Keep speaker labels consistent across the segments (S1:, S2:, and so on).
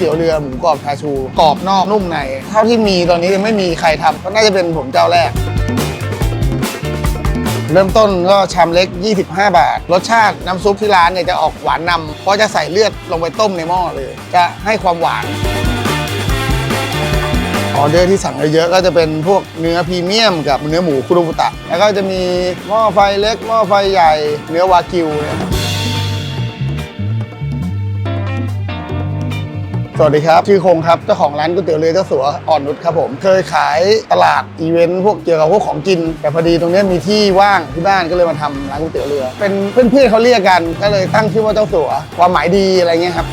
S1: เตี๋ยวเรือหมูกรอบชาชู กรอบนอกนุ่มใน เท่าที่มีตอนนี้ยังไม่มีใครทำก็น่าจะเป็นผมเจ้าแรก เริ่มต้นก็ชามเล็ก 25 บาท รสชาติน้ำซุปที่ร้านเนี่ยจะออกหวานนำเพราะจะใส่เลือดลงไปต้มในหม้อเลย จะให้ความหวานออเดอร์ที่สั่งเยอะๆก็จะเป็นพวกเนื้อพรีเมียมกับเนื้อหมูคุรุบุตะ แล้วก็จะมีหม้อไฟเล็กหม้อไฟใหญ่ เนื้อวากิวเนี่ย สวัสดีครับ ชื่อคงครับ เจ้าของร้านก๋วยเตี๋ยวเรือเจ้าสัวอ่อนนุชครับผม เคยขายตลาดอีเวนต์พวกเกี่ยวกับพวกของกิน แต่พอดีตรงนี้มีที่ว่างที่บ้านก็เลยมาทำร้านก๋วยเตี๋ยวเรือ เป็นเพื่อนๆเขาเรียกกัน ก็เลยตั้งชื่อว่าเจ้าสัวความหมายดีอะไรเงี้ยครับ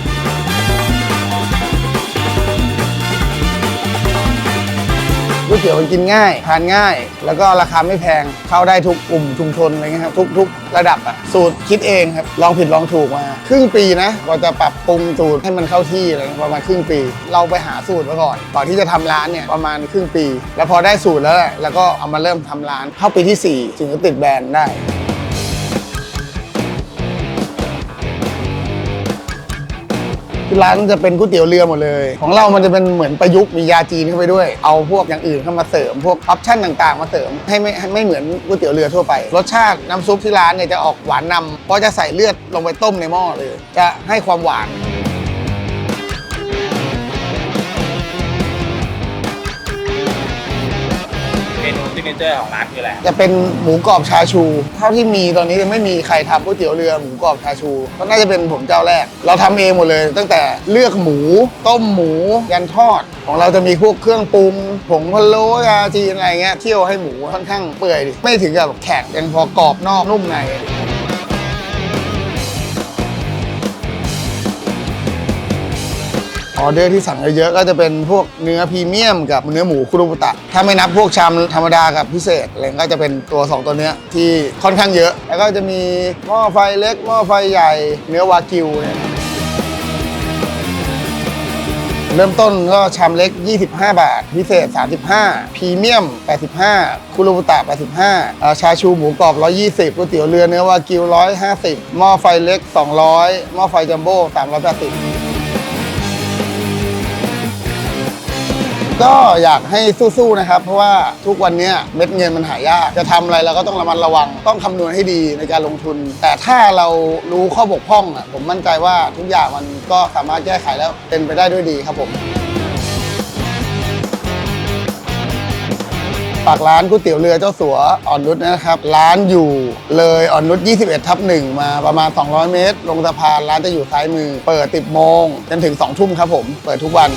S1: วยเตี๋ยวมันกินง่าย ทานง่าย แล้วก็ราคาไม่แพง เข้าได้ทุกกลุ่มชุมชนอะไรเงี้ยครับ ทุกทุกระดับอะสูตรคิดเองครับ ลองผิดลองถูกมา ครึ่งปีนะกว่าจะปรับปรุงสูตรให้มันเข้าที่อะไรประมาณครึ่งปี เราไปหาสูตรมาก่อน ก่อนที่จะทำร้านเนี่ยประมาณครึ่งปี แล้วพอได้สูตรแล้วแหละแล้วก็เอามาเริ่มทำร้าน เข้าปีที่ 4 ถึงจะติดแบรนด์ได้ ที่ร้านจะเป็นก๋วยเตี๋ยวเรือหมดเลย ของเรามันจะเป็นเหมือนประยุกต์มียาจีนเข้าไปด้วย เอาพวกอย่างอื่นเข้ามาเสริม พวกออปชั่นต่างๆ มาเสริมให้ไม่ไม่เหมือนก๋วยเตี๋ยวเรือทั่วไป รสชาติน้ำซุปที่ร้านเนี่ยจะออกหวานนำเพราะจะใส่เลือดลงไปต้มในหม้อเลย จะให้ความหวาน
S2: เจอร์ของร้านคืออะไร
S1: จะเป็นหมูกรอบชาชู เท่าที่มีตอนนี้ยังไม่มีใครทำก๋วยเตี๋ยวเรือหมูกรอบชาชู ก็น่าจะเป็นผมเจ้าแรก เราทำเองหมดเลย ตั้งแต่เลือกหมู ต้มหมู ยันทอด ของเราจะมีพวกเครื่องปรุงผงพะโล้ยาจีนอะไรเงี้ยเที่ยวให้หมูค่อนข้างเปื่อยดิไม่ถึงกับแขกยังพอกรอบนอกนุ่มใน ออเดอร์ที่สั่งเยอะๆก็จะเป็นพวกเนื้อพรีเมียมกับเนื้อหมูคุรุบุตะ ถ้าไม่นับพวกชามธรรมดากับพิเศษอะไรก็จะเป็นตัว 2 ตัวเนี้ยที่ค่อนข้างเยอะ แล้วก็จะมีหม้อไฟเล็กหม้อไฟใหญ่เนื้อวากิวเนี่ยเริ่มต้นก็ชามเล็ก 25 บาท พิเศษ 35 พรีเมียม 85 คุรุบุตะ 85อ่าชาชูหมูกรอบ 120ก๋วยเตี๋ยวเรือเนื้อวากิว 150 หม้อไฟเล็ก 200 หม้อไฟจัมโบ้ 380 ก็อยากให้สู้ๆนะครับ เพราะว่าทุกวันนี้เม็ดเงินมันหายาก จะทำอะไรเราก็ต้องระมัดระวัง ต้องคำนวณให้ดีในการลงทุน แต่ถ้าเรารู้ข้อบกพร่องอะผมมั่นใจว่าทุกอย่างมันก็สามารถแก้ไขแล้วเป็นไปได้ด้วยดีครับผมฝากร้านก๋วยเตี๋ยวเรือเจ้าสัวอ่อนนุชนะครับ ร้านอยู่เลยอ่อนนุช 21 ทับหนึ่งมาประมาณ 200 เมตร ลงสะพานร้านจะอยู่ซ้ายมือ เปิด 10 โมงจนถึง 2 ทุ่มครับผม เปิดทุกวัน